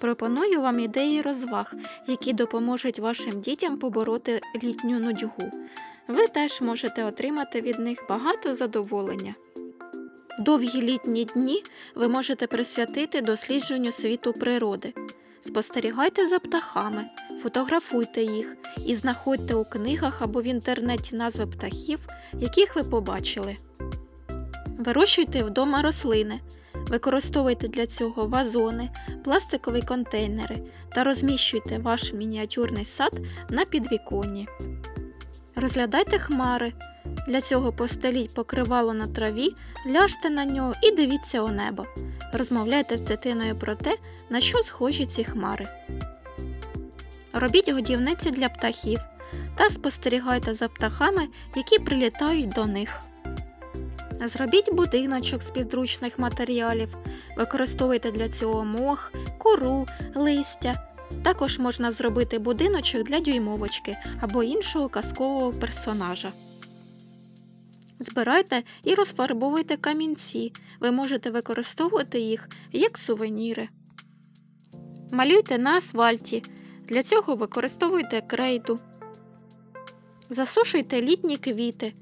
Пропоную вам ідеї розваг, які допоможуть вашим дітям побороти літню нудьгу. Ви теж можете отримати від них багато задоволення. Довгі літні дні ви можете присвятити дослідженню світу природи. Спостерігайте за птахами, фотографуйте їх і знаходьте у книгах або в інтернеті назви птахів, яких ви побачили. Вирощуйте вдома рослини. Використовуйте для цього вазони, пластикові контейнери та розміщуйте ваш мініатюрний сад на підвіконні. Розглядайте хмари. Для цього постеліть покривало на траві, ляжте на нього і дивіться у небо. Розмовляйте з дитиною про те, на що схожі ці хмари. Робіть годівниці для птахів та спостерігайте за птахами, які прилітають до них. Зробіть будиночок з підручних матеріалів, використовуйте для цього мох, кору, листя. Також можна зробити будиночок для дюймовочки або іншого казкового персонажа. Збирайте і розфарбовуйте камінці. Ви можете використовувати їх як сувеніри. Малюйте на асфальті. Для цього використовуйте крейду. Засушуйте літні квіти.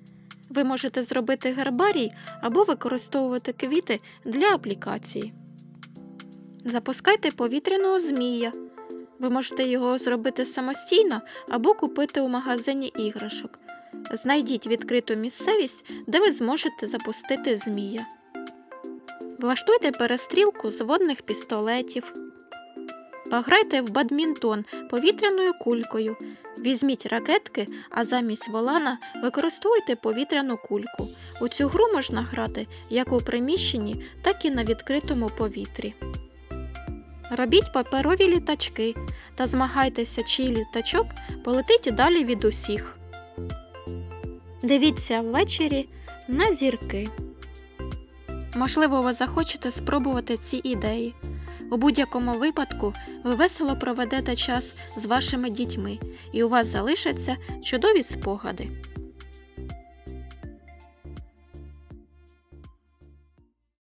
Ви можете зробити гербарій або використовувати квіти для аплікації. Запускайте повітряного змія. Ви можете його зробити самостійно або купити у магазині іграшок. Знайдіть відкриту місцевість, де ви зможете запустити змія. Влаштуйте перестрілку з водних пістолетів. Пограйте в бадмінтон повітряною кулькою. Візьміть ракетки, а замість волана використовуйте повітряну кульку. У цю гру можна грати як у приміщенні, так і на відкритому повітрі. Робіть паперові літачки та змагайтеся, чий літачок полетить далі від усіх. Дивіться ввечері на зірки. Можливо, ви захочете спробувати ці ідеї. У будь-якому випадку ви весело проведете час з вашими дітьми, і у вас залишаться чудові спогади.